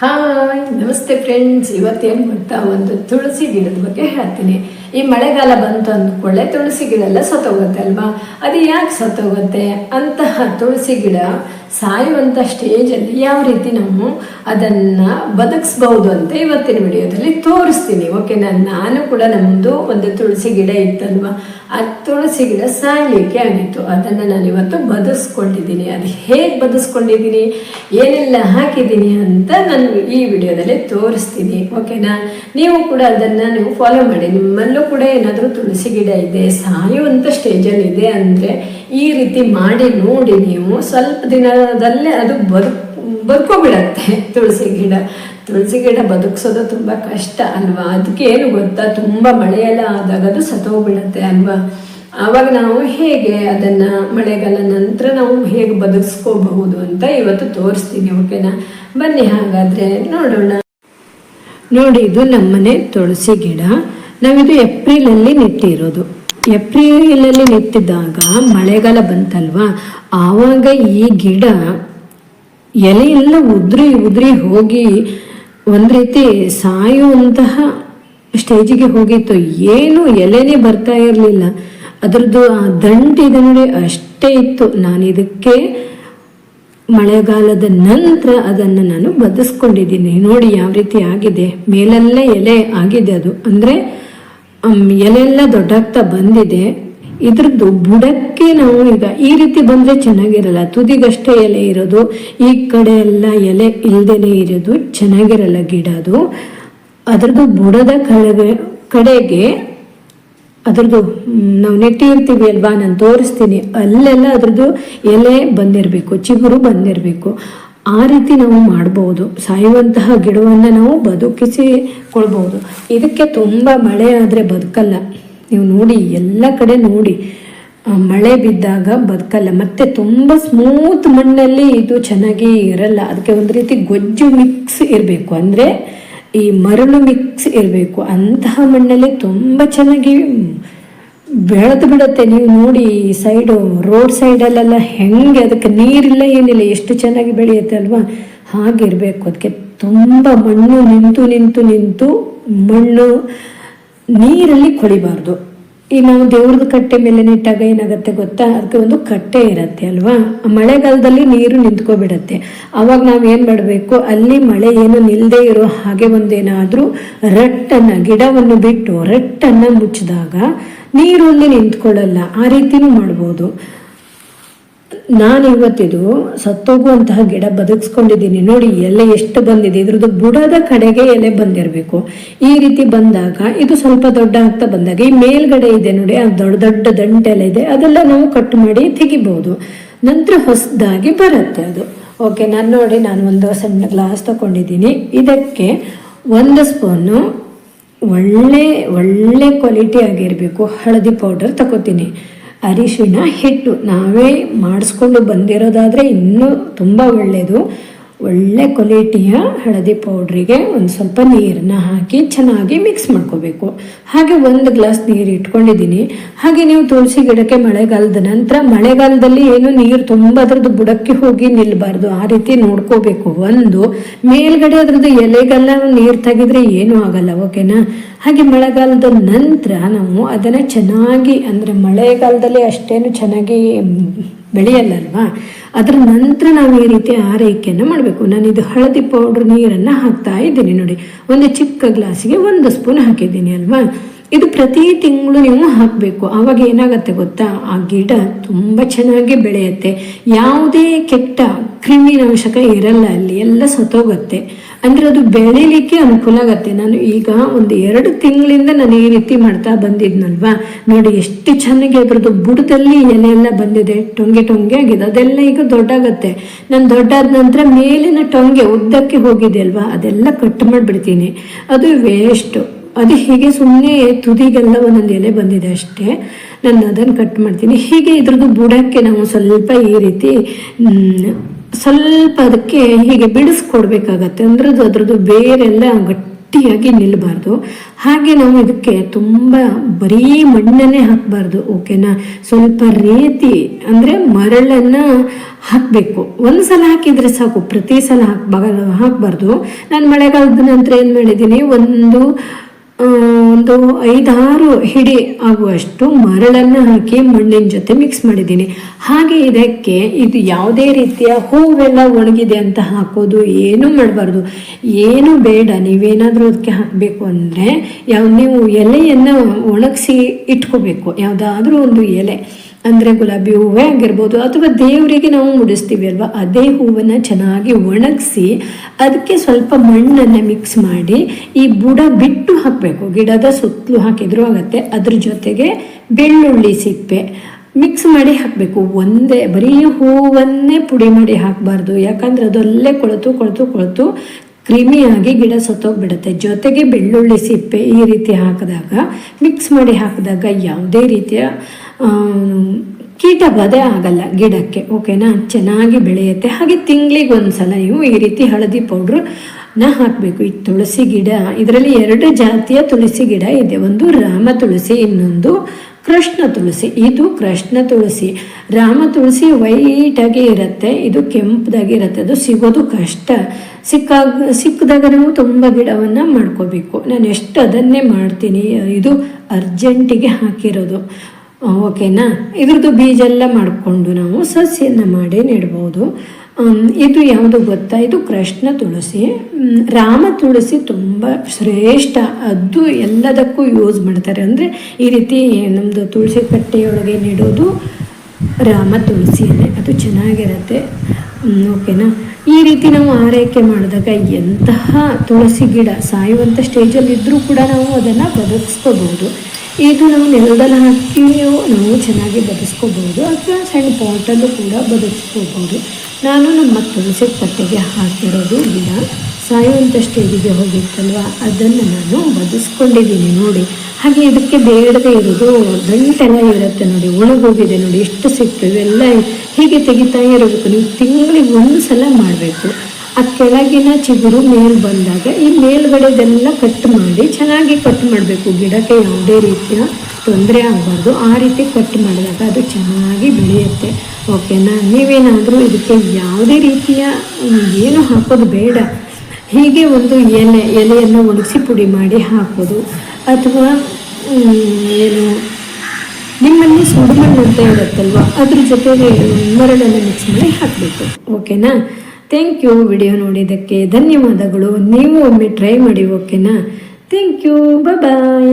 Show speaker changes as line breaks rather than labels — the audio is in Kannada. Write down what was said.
ಹಾಯ್, ನಮಸ್ತೆ ಫ್ರೆಂಡ್ಸ್ ಇವತ್ತೇನು ಗೊತ್ತಾ? ಒಂದು ತುಳಸಿ ಗಿಡದ ಬಗ್ಗೆ ಹೇಳ್ತೀನಿ. ಈ ಮಳೆಗಾಲ ಬಂತು ಅಂದ್ಕೊಳ್ಳೆ ತುಳಸಿ ಗಿಡ ಎಲ್ಲ ಸತ್ತೋಗುತ್ತೆ ಅಲ್ವಾ? ಅದು ಯಾಕೆ ಸತ್ತೋಗುತ್ತೆ? ಅಂತಹ ತುಳಸಿ ಗಿಡ ಸಾಯುವಂಥ ಸ್ಟೇಜಲ್ಲಿ ಯಾವ ರೀತಿ ನಾವು ಅದನ್ನು ಬದುಕಿಸ್ಬಹುದು ಅಂತ ಇವತ್ತಿನ ವಿಡಿಯೋದಲ್ಲಿ ತೋರಿಸ್ತೀನಿ. ಓಕೆನಾ ನಾನು ಕೂಡ ನಮ್ಮದು ಒಂದು ತುಳಸಿ ಗಿಡ ಇತ್ತಲ್ವ? ಆ ತುಳಸಿ ಗಿಡ ಸಾಯಲಿಕ್ಕೆ ಆಗಿತ್ತು. ಅದನ್ನು ನಾನು ಇವತ್ತು ಬದಸ್ಕೊಂಡಿದ್ದೀನಿ. ಅದು ಹೇಗೆ ಬದಸ್ಕೊಂಡಿದ್ದೀನಿ? ಏನೆಲ್ಲ ಹಾಕಿದ್ದೀನಿ ಅಂತ ನಾನು ಈ ವಿಡಿಯೋದಲ್ಲಿ ತೋರಿಸ್ತೀನಿ. ಓಕೆನಾ ನೀವು ಕೂಡ ಅದನ್ನು ನೀವು ಫಾಲೋ ಮಾಡಿ. ನಿಮ್ಮಲ್ಲೂ ಕೂಡ ಏನಾದರೂ ತುಳಸಿ ಗಿಡ ಇದೆ ಸಾಯುವಂಥ ಸ್ಟೇಜಲ್ಲಿ ಇದೆ ಅಂದರೆ ಈ ರೀತಿ ಮಾಡಿ ನೋಡಿ ನೀವು ಸ್ವಲ್ಪ ದಿನದಲ್ಲೇ ಅದು ಬದುಕು ಬದುಕೋಬಿಡತ್ತೆ ತುಳಸಿ ಗಿಡ. ತುಳಸಿ ಗಿಡ ಬದುಕಿಸೋದು ತುಂಬ ಕಷ್ಟ ಅಲ್ವಾ? ಅದಕ್ಕೆ ಏನು ಗೊತ್ತಾ? ತುಂಬ ಮಳೆಯೆಲ್ಲ ಆದಾಗ ಅದು ಸತ್ತೋಗ್ಬಿಡತ್ತೆ ಅಲ್ವಾ? ಆವಾಗ ನಾವು ಹೇಗೆ ಅದನ್ನು ಮಳೆಗಾಲ ನಂತರ ನಾವು ಹೇಗೆ ಬದುಕಿಸ್ಕೋಬಹುದು ಅಂತ ಇವತ್ತು ತೋರಿಸ್ತೀನಿ, ಓಕೆನಾ? ಬನ್ನಿ ಹಾಗಾದರೆ ನೋಡೋಣ. ನೋಡಿ, ಇದು ನಮ್ಮನೆ ತುಳಸಿ ಗಿಡ. ನಾವಿದು ಏಪ್ರಿಲಲ್ಲಿ ನೆಟ್ಟಿರೋದು. ಏಪ್ರಿಲಲ್ಲಿ ನಿಂತಿದ್ದಾಗ ಮಳೆಗಾಲ ಬಂತಲ್ವಾ? ಆವಾಗ ಈ ಗಿಡ ಎಲೆ ಎಲ್ಲ ಉದುರಿ ಉದ್ರಿ ಹೋಗಿ ಒಂದು ರೀತಿ ಸಾಯುವಂತಹ ಸ್ಟೇಜಿಗೆ ಹೋಗಿತ್ತು. ಏನು ಎಲೆನೇ ಬರ್ತಾ ಇರಲಿಲ್ಲ. ಅದರದ್ದು ಆ ದಂಟಿದೆ ನೋಡಿ ಅಷ್ಟೇ ಇತ್ತು. ನಾನು ಇದಕ್ಕೆ ಮಳೆಗಾಲದ ನಂತರ ಅದನ್ನು ನಾನು ಬದಸ್ಕೊಂಡಿದ್ದೀನಿ. ನೋಡಿ ಯಾವ ರೀತಿ ಆಗಿದೆ. ಮೇಲೆಲ್ಲ ಎಲೆ ಆಗಿದೆ ಅದು. ಅಂದರೆ ಎಲೆ ಎಲ್ಲ ದೊಡ್ಡಾಗ್ತಾ ಬಂದಿದೆ. ಇದ್ರದ್ದು ಬುಡಕ್ಕೆ ನಾವು ಈಗ ಈ ರೀತಿ ಬಂದರೆ ಚೆನ್ನಾಗಿರಲ್ಲ. ತುದಿಗಷ್ಟೇ ಎಲೆ ಇರೋದು, ಈ ಕಡೆ ಎಲ್ಲ ಎಲೆ ಇಲ್ದೇನೆ ಇರೋದು, ಚೆನ್ನಾಗಿರಲ್ಲ ಗಿಡ ಅದು. ಅದ್ರದ್ದು ಬುಡದ ಕಡೆಗೆ ಕಡೆಗೆ ಅದ್ರದ್ದು ನಾವು ನೆಟ್ಟಿರ್ತೀವಿ ಅಲ್ವಾ? ನಾನು ತೋರಿಸ್ತೀನಿ. ಅಲ್ಲೆಲ್ಲ ಅದ್ರದ್ದು ಎಲೆ ಬಂದಿರಬೇಕು, ಚಿಗುರು ಬಂದಿರಬೇಕು. ಆ ರೀತಿ ನಾವು ಮಾಡ್ಬೋದು. ಸಾಯುವಂತಹ ಗಿಡವನ್ನು ನಾವು ಬದುಕಿಸಿಕೊಳ್ಬೋದು. ಇದಕ್ಕೆ ತುಂಬ ಮಳೆ ಆದರೆ ಬದುಕಲ್ಲ. ನೀವು ನೋಡಿ, ಎಲ್ಲ ಕಡೆ ನೋಡಿ. ಮಳೆ ಬಿದ್ದಾಗ ಬದುಕಲ್ಲ. ಮತ್ತೆ ತುಂಬ ಸ್ಮೂತ್ ಮಣ್ಣಲ್ಲಿ ಇದು ಚೆನ್ನಾಗಿ ಇರಲ್ಲ. ಅದಕ್ಕೆ ಒಂದು ರೀತಿ ಗೊಜ್ಜು ಮಿಕ್ಸ್ ಇರಬೇಕು. ಅಂದರೆ ಈ ಮರಳು ಮಿಕ್ಸ್ ಇರಬೇಕು. ಅಂತಹ ಮಣ್ಣಲ್ಲಿ ತುಂಬ ಚೆನ್ನಾಗಿ ಬೆಳೆದು ಬಿಡುತ್ತೆ. ನೀವು ನೋಡಿ ಈ ಸೈಡು ರೋಡ್ ಸೈಡಲ್ಲೆಲ್ಲ ಹೆಂಗೆ ಅದಕ್ಕೆ ನೀರಿಲ್ಲ ಏನಿಲ್ಲ, ಎಷ್ಟು ಚೆನ್ನಾಗಿ ಬೆಳೆಯುತ್ತೆ ಅಲ್ವಾ? ಹಾಗಿರಬೇಕು. ಅದಕ್ಕೆ ತುಂಬ ಮಣ್ಣು ನಿಂತು ನಿಂತು ನಿಂತು ಮಣ್ಣು ನೀರಲ್ಲಿ ಕೊಳಿಬಾರ್ದು. ಈ ನಾವು ದೇವ್ರದ ಕಟ್ಟೆ ಮೇಲೆ ನೆಟ್ಟಾಗ ಏನಾಗುತ್ತೆ ಗೊತ್ತಾ? ಅದಕ್ಕೆ ಒಂದು ಕಟ್ಟೆ ಇರುತ್ತೆ ಅಲ್ವಾ? ಮಳೆಗಾಲದಲ್ಲಿ ನೀರು ನಿಂತ್ಕೊಬಿಡತ್ತೆ. ಅವಾಗ ನಾವು ಏನು ಮಾಡಬೇಕು? ಅಲ್ಲಿ ಮಳೆ ಏನು ನಿಲ್ಲದೆ ಇರೋ ಹಾಗೆ ಒಂದೇನಾದರೂ ರಟ್ಟನ್ನು, ಗಿಡವನ್ನು ಬಿಟ್ಟು ರಟ್ಟನ್ನು ಮುಚ್ಚಿದಾಗ ನೀರು ಅಲ್ಲಿ ನಿಂತ್ಕೊಳ್ಳಲ್ಲ. ಆ ರೀತಿನೂ ಮಾಡ್ಬೋದು. ನಾನು ಇವತ್ತಿದು ಸತ್ತೋಗುವಂತಹ ಗಿಡ ಬದುಕಿಸ್ಕೊಂಡಿದ್ದೀನಿ. ನೋಡಿ, ಎಲೆ ಎಷ್ಟು ಬಂದಿದೆ. ಇದ್ರದ್ದು ಬುಡದ ಕಡೆಗೆ ಎಲೆ ಬಂದಿರಬೇಕು. ಈ ರೀತಿ ಬಂದಾಗ, ಇದು ಸ್ವಲ್ಪ ದೊಡ್ಡ ಆಗ್ತಾ ಬಂದಾಗ, ಈ ಮೇಲ್ಗಡೆ ಇದೆ ನೋಡಿ ಅದು ದೊಡ್ಡ ದೊಡ್ಡ ದಂಟೆಲೆ ಇದೆ. ಅದೆಲ್ಲ ನಾವು ಕಟ್ ಮಾಡಿ ತೆಗಿಬೋದು. ನಂತರ ಹೊಸದಾಗಿ ಬರುತ್ತೆ ಅದು. ಓಕೆ, ನಾನು ನೋಡಿ, ನಾನು ಒಂದು ಸಣ್ಣ ಗ್ಲಾಸ್ ತಗೊಂಡಿದ್ದೀನಿ. ಇದಕ್ಕೆ ಒಂದು ಸ್ಪೂನು ಒಳ್ಳೆ ಒಳ್ಳೆ ಕ್ವಾಲಿಟಿ ಆಗಿರಬೇಕು. ಹಳದಿ ಪೌಡರ್ ತಗೋತೀನಿ. ಅರಿಶಿಣ ಹಿಟ್ಟು ನಾವೇ ಮಾಡಿಸ್ಕೊಂಡು ಬಂದಿರೋದಾದರೆ ಇನ್ನೂ ತುಂಬ ಒಳ್ಳೆಯದು ಒಳ್ಳೆ ಕ್ವಾಲಿಟಿಯ ಹಳದಿ ಪೌಡ್ರಿಗೆ ಒಂದು ಸ್ವಲ್ಪ ನೀರನ್ನ ಹಾಕಿ ಚೆನ್ನಾಗಿ ಮಿಕ್ಸ್ ಮಾಡ್ಕೋಬೇಕು. ಹಾಗೆ ಒಂದು ಗ್ಲಾಸ್ ನೀರು ಇಟ್ಕೊಂಡಿದ್ದೀನಿ. ಹಾಗೆ ನೀವು ತುಳಸಿ ಗಿಡಕ್ಕೆ ಮಳೆಗಾಲದ ನಂತರ ಮಳೆಗಾಲದಲ್ಲಿ ಏನು ನೀರು ತುಂಬ ಅದರದ್ದು ಬುಡಕ್ಕೆ ಹೋಗಿ ನಿಲ್ಲಬಾರ್ದು ಆ ರೀತಿ ನೋಡ್ಕೋಬೇಕು. ಒಂದು ಮೇಲ್ಗಡೆ ಅದರದ್ದು ಎಲೆಗೆಲ್ಲ ನೀರು ತೆಗೆದ್ರೆ ಏನೂ ಆಗಲ್ಲ ಓಕೆನಾ ಹಾಗೆ ಮಳೆಗಾಲದ ನಂತರ ನಾವು ಅದನ್ನು ಚೆನ್ನಾಗಿ ಅಂದರೆ ಮಳೆಗಾಲದಲ್ಲಿ ಅಷ್ಟೇನು ಚೆನ್ನಾಗಿ ಬೆಳೆಯಲ್ಲಲ್ವಾ? ಅದರ ನಂತರ ನಾವು ಈ ರೀತಿ ಆರೈಕೆಯನ್ನು ಮಾಡಬೇಕು. ನಾನು ಇದು ಹಳದಿ ಪೌಡ್ರ್ ನೀರನ್ನು ಹಾಕ್ತಾ ಇದ್ದೀನಿ ನೋಡಿ. ಒಂದು ಚಿಕ್ಕ ಗ್ಲಾಸಿಗೆ ಒಂದು ಸ್ಪೂನ್ ಹಾಕಿದ್ದೀನಿ ಅಲ್ವಾ? ಇದು ಪ್ರತಿ ತಿಂಗಳು ನೀವು ಹಾಕಬೇಕು. ಆವಾಗ ಏನಾಗುತ್ತೆ ಗೊತ್ತಾ? ಆ ಗಿಡ ತುಂಬ ಚೆನ್ನಾಗಿ ಬೆಳೆಯುತ್ತೆ. ಯಾವುದೇ ಕೆಟ್ಟ ಕ್ರಿಮಿನಾಶಕ ಇರಲ್ಲ ಅಲ್ಲಿ. ಎಲ್ಲ ಸತ್ತೋಗುತ್ತೆ. ಅಂದರೆ ಅದು ಬೆಳಿಲಿಕ್ಕೆ ಅನುಕೂಲ ಆಗತ್ತೆ. ನಾನು ಈಗ ಒಂದು ಎರಡು ತಿಂಗಳಿಂದ ನಾನು ಈ ರೀತಿ ಮಾಡ್ತಾ ಬಂದಿದ್ನಲ್ವಾ? ನೋಡಿ, ಎಷ್ಟು ಚೆನ್ನಾಗಿ ಅದ್ರದ್ದು ಬುಡದಲ್ಲಿ ಎಲೆ ಎಲ್ಲ ಬಂದಿದೆ. ಟೊಂಗೆ ಟೊಂಗೆ ಆಗಿದೆ. ಅದೆಲ್ಲ ಈಗ ದೊಡ್ಡಾಗತ್ತೆ. ನಾನು ದೊಡ್ಡಾದ ನಂತರ ಮೇಲಿನ ಟೊಂಗೆ ಉದ್ದಕ್ಕೆ ಹೋಗಿದೆ ಅಲ್ವಾ ಅದೆಲ್ಲ ಕಟ್ ಮಾಡಿಬಿಡ್ತೀನಿ. ಅದು ವೇಸ್ಟು ಅದು ಹೀಗೆ ಸುಮ್ಮನೆ ತುದಿಗೆಲ್ಲ ಒಂದೊಂದು ಎಲೆ ಬಂದಿದೆ ಅಷ್ಟೇ. ನಾನು ಅದನ್ನು ಕಟ್ ಮಾಡ್ತೀನಿ. ಹೀಗೆ ಇದ್ರದ್ದು ಬುಡಕ್ಕೆ ನಾವು ಸ್ವಲ್ಪ ಈ ರೀತಿ ಸ್ವಲ್ಪ ಅದಕ್ಕೆ ಹೀಗೆ ಬಿಡಿಸ್ಕೊಡ್ಬೇಕಾಗತ್ತೆ. ಅಂದ್ರೆ ಅದರದ್ದು ಬೇರೆಲ್ಲ ಗಟ್ಟಿಯಾಗಿ ನಿಲ್ಲಬಾರ್ದು ಹಾಗೆ ನಾವು ಇದಕ್ಕೆ ತುಂಬ ಬರೀ ಮಣ್ಣನ್ನೇ ಹಾಕಬಾರ್ದು ಓಕೆನಾ ಸ್ವಲ್ಪ ರೀತಿ ಅಂದರೆ ಮರಳನ್ನು ಹಾಕಬೇಕು. ಒಂದು ಸಲ ಹಾಕಿದರೆ ಸಾಕು, ಪ್ರತಿ ಸಲ ಹಾಕ್ಬಾ ಹಾಕಬಾರ್ದು. ನಾನು ಮಳೆಗಾಲದ ನಂತರ ಏನು ಮಾಡಿದ್ದೀನಿ, ಒಂದು ಒಂದು ಐದಾರು ಹಿಡಿ ಆಗುವಷ್ಟು ಮರಳನ್ನು ಹಾಕಿ ಮಣ್ಣಿನ ಜೊತೆ ಮಿಕ್ಸ್ ಮಾಡಿದ್ದೀನಿ. ಹಾಗೆ ಇದಕ್ಕೆ ಇದು ಯಾವುದೇ ರೀತಿಯ ಹೂವೆಲ್ಲ ಒಣಗಿದೆ ಅಂತ ಹಾಕೋದು ಏನೂ ಮಾಡಬಾರ್ದು. ಏನು ಬೇಡ, ನೀವೇನಾದರೂ ಅದಕ್ಕೆ ಹಾಕಬೇಕು ಅಂದರೆ, ಯಾವ ನೀವು ಎಲೆಯನ್ನು ಒಣಗಿಸಿ ಇಟ್ಕೋಬೇಕು. ಯಾವುದಾದ್ರೂ ಒಂದು ಎಲೆ. ಅಂದರೆ ಗುಲಾಬಿ ಹೂವೇ ಆಗಿರ್ಬೋದು ಅಥವಾ ದೇವರಿಗೆ ನಾವು ಮುಡಿಸ್ತೀವಿ ಅಲ್ವಾ? ಅದೇ ಹೂವನ್ನು ಚೆನ್ನಾಗಿ ಒಣಗಿಸಿ ಅದಕ್ಕೆ ಸ್ವಲ್ಪ ಮಣ್ಣನ್ನು ಮಿಕ್ಸ್ ಮಾಡಿ ಈ ಬುಡ ಬಿಟ್ಟು ಹಾಕಬೇಕು. ಗಿಡದ ಸುತ್ತಲೂ ಹಾಕಿದ್ರು ಆಗುತ್ತೆ. ಅದ್ರ ಜೊತೆಗೆ ಬೆಳ್ಳುಳ್ಳಿ ಸಿಪ್ಪೆ ಮಿಕ್ಸ್ ಮಾಡಿ ಹಾಕಬೇಕು. ಒಂದೇ ಬರೀ ಹೂವನ್ನೇ ಪುಡಿ ಮಾಡಿ ಹಾಕಬಾರ್ದು. ಯಾಕಂದ್ರೆ ಅದಲ್ಲೇ ಕೊಳೆತು ಕೊಳೆತು ಕೊಳೆತು ಕ್ರಿಮಿಯಾಗಿ ಗಿಡ ಸತ್ತೋಗ್ಬಿಡುತ್ತೆ. ಜೊತೆಗೆ ಬೆಳ್ಳುಳ್ಳಿ ಸಿಪ್ಪೆ ಈ ರೀತಿ ಹಾಕಿದಾಗ ಮಿಕ್ಸ್ ಮಾಡಿ ಹಾಕಿದಾಗ ಯಾವುದೇ ರೀತಿಯ ಕೀಟ ಬಾಧೆ ಆಗಲ್ಲ ಗಿಡಕ್ಕೆ ಓಕೆನಾ ಚೆನ್ನಾಗಿ ಬೆಳೆಯುತ್ತೆ. ಹಾಗೆ ತಿಂಗಳಿಗೆ ಒಂದು ಸಲ ನೀವು ಈ ರೀತಿ ಹಳದಿ ಪೌಡ್ರು ನ ಹಾಕಬೇಕು. ಈ ತುಳಸಿ ಗಿಡ, ಇದರಲ್ಲಿ ಎರಡು ಜಾತಿಯ ತುಳಸಿ ಗಿಡ ಇದೆ. ಒಂದು ರಾಮ ತುಳಸಿ, ಇನ್ನೊಂದು ಕೃಷ್ಣ ತುಳಸಿ. ಇದು ಕೃಷ್ಣ ತುಳಸಿ. ರಾಮ ತುಳಸಿ ವೈಟಾಗಿ ಇರುತ್ತೆ. ಇದು ಕೆಂಪದಾಗಿ ಇರುತ್ತೆ. ಅದು ಸಿಗೋದು ಕಷ್ಟ. ಸಿಕ್ಕಾಗ ಸಿಕ್ಕಿದಾಗ ನಾವು ತುಂಬ ಗಿಡವನ್ನು ಮಾಡ್ಕೋಬೇಕು. ನಾನು ಎಷ್ಟು ಅದನ್ನೇ ಮಾಡ್ತೀನಿ, ಇದು ಅರ್ಜೆಂಟಿಗೆ ಹಾಕಿರೋದು. ಓಕೆನಾ? ಇದ್ರದ್ದು ಬೀಜ ಎಲ್ಲ ಮಾಡಿಕೊಂಡು ನಾವು ಸಸ್ಯನ ಮಾಡಿ ನೆಡ್ಬೋದು. ಇದು ಯಾವುದು ಗೊತ್ತಾ? ಇದು ಕೃಷ್ಣ ತುಳಸಿ. ರಾಮ ತುಳಸಿ ತುಂಬ ಶ್ರೇಷ್ಠ. ಅದು ಎಲ್ಲದಕ್ಕೂ ಯೂಸ್ ಮಾಡ್ತಾರೆ. ಅಂದರೆ ಈ ರೀತಿ ನಮ್ಮದು ತುಳಸಿ ಕಟ್ಟೆಯೊಳಗೆ ನೆಡೋದು ರಾಮ ತುಳಸಿಯನ್ನೇ. ಅದು ಚೆನ್ನಾಗಿರುತ್ತೆ. ಓಕೆನಾ? ಈ ರೀತಿ ನಾವು ಆರೈಕೆ ಮಾಡಿದಾಗ ಎಂತಹ ತುಳಸಿ ಗಿಡ ಸಾಯುವಂಥ ಸ್ಟೇಜಲ್ಲಿ ಇದ್ದರೂ ಕೂಡ ನಾವು ಅದನ್ನು ಬದುಕಿಸ್ಕೋಬಹುದು. ಇದು ನಾವು ನೆಲದಲ್ಲಿ ಹಾಕಿಯೂ ನಾವು ಚೆನ್ನಾಗಿ ಬದುಸ್ಕೋಬಹುದು ಅಥವಾ ಸಣ್ಣ ಪಾಟಲ್ಲೂ ಕೂಡ ಬದುಕಿಸ್ಕೋಬಹುದು. ನಾನು ನಮ್ಮ ತುಳಸಿ ಕಟ್ಟೆಗೆ ಹಾಕಿರೋದು ಗಿಡ. ಸಾಯುವಂಥ ಸ್ಟೇಜಿಗೆ ಹೋಗಿತ್ತಲ್ವ? ಅದನ್ನು ನಾನು ಬದಿಸ್ಕೊಂಡಿದ್ದೀನಿ ನೋಡಿ. ಹಾಗೆ ಇದಕ್ಕೆ ಬೇಡದೆ ಇರೋದು ಗಂಟೆಲ್ಲ ಇರುತ್ತೆ ನೋಡಿ. ಒಣಗೋಗಿದೆ ನೋಡಿ. ಎಷ್ಟು ಸಿಕ್ತು ಇವೆಲ್ಲ ಹೀಗೆ ತೆಗಿತಾ ಇರಬೇಕು. ನೀವು ತಿಂಗಳಿಗೆ ಒಂದು ಸಲ ಮಾಡಬೇಕು. ಆ ಕೆಳಗಿನ ಚಿಗುರು ಮೇಲೆ ಬಂದಾಗ ಈ ಮೇಲ್ಗಡೆದೆಲ್ಲ ಕಟ್ ಮಾಡಿ ಚೆನ್ನಾಗಿ ಕಟ್ ಮಾಡಬೇಕು. ಗಿಡಕ್ಕೆ ಯಾವುದೇ ರೀತಿಯ ತೊಂದರೆ ಆಗಬಾರ್ದು. ಆ ರೀತಿ ಕಟ್ ಮಾಡಿದಾಗ ಅದು ಚೆನ್ನಾಗಿ ಬೆಳೆಯುತ್ತೆ. ಓಕೆನಾ? ನೀವೇನಾದರೂ ಇದಕ್ಕೆ ಯಾವುದೇ ರೀತಿಯ ಏನು ಹಾಕೋದು ಬೇಡ. ಹೀಗೆ ಒಂದು ಎಲೆ, ಎಲೆಯನ್ನು ಒಣಗಿಸಿ ಪುಡಿ ಮಾಡಿ ಹಾಕೋದು ಅಥವಾ ಏನು, ನಿಮ್ಮಲ್ಲಿ ಸುಡುಮಣ್ಣು ಅಂತ ಇರುತ್ತಲ್ವ, ಅದ್ರ ಜೊತೆಗೆ ಮರಳನ್ನು ಮಿಕ್ಸ್ ಮಾಡಿ ಹಾಕಬೇಕು. ಓಕೆನಾ ಥ್ಯಾಂಕ್ ಯು ವಿಡಿಯೋ ನೋಡಿದ್ದಕ್ಕೆ ಧನ್ಯವಾದಗಳು. ನೀವು ಒಮ್ಮೆ ಟ್ರೈ ಮಾಡಿ ಓಕೆನಾ ಥ್ಯಾಂಕ್ ಯು ಬಾಯ್